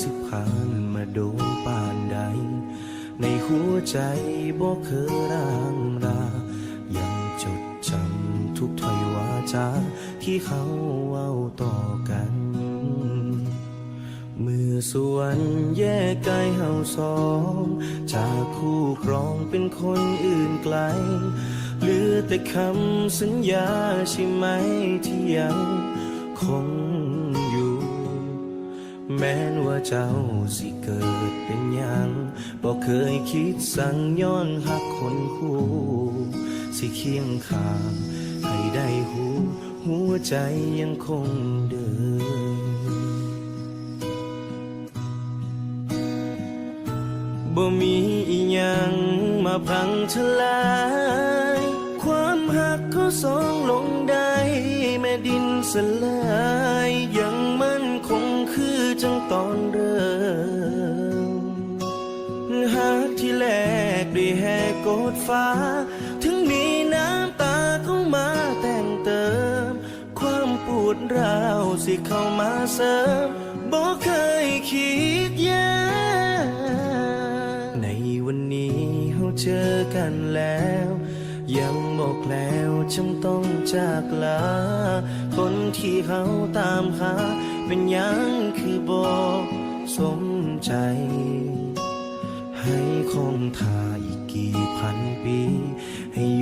สิผ่านมาโดนป่านใด ในหัวใจบอกเคยร่างรา ยังจดจำทุกถ้อยวาจาที่เขาเว้าต่อกันเมื่อส่วนแยกกายเฮาสอง จากคู่ครองเป็นคนอื่นไกล เหลือแต่คำสัญญาใช่ไหมที่ยังคงอยู่ แม่ เจ้าสิเกิดเป็นยังบอกเคยคิดสั่งย้อนหักคนคู่ สิเคียงข้างให้ได้หูหัวใจยังคงเดินบ่มีอีหยังมาพังทลาย ความหักก็สองลงได้ แม่ดินสลาย ที่แรกด้แหกกดฟ้า ถึงมีน้ำตาเข้ามาแต่งเติม ความปวดร้าวสิเข้ามาเสริมบ่เคยคิดแย่ในวันนี้เราเจอกันแล้ว ยังบอกแล้วจำต้องจากลา คนที่เขาตามหาเป็นยังคือบอกสมใจ ให้คงท่าอีกกี่พันปี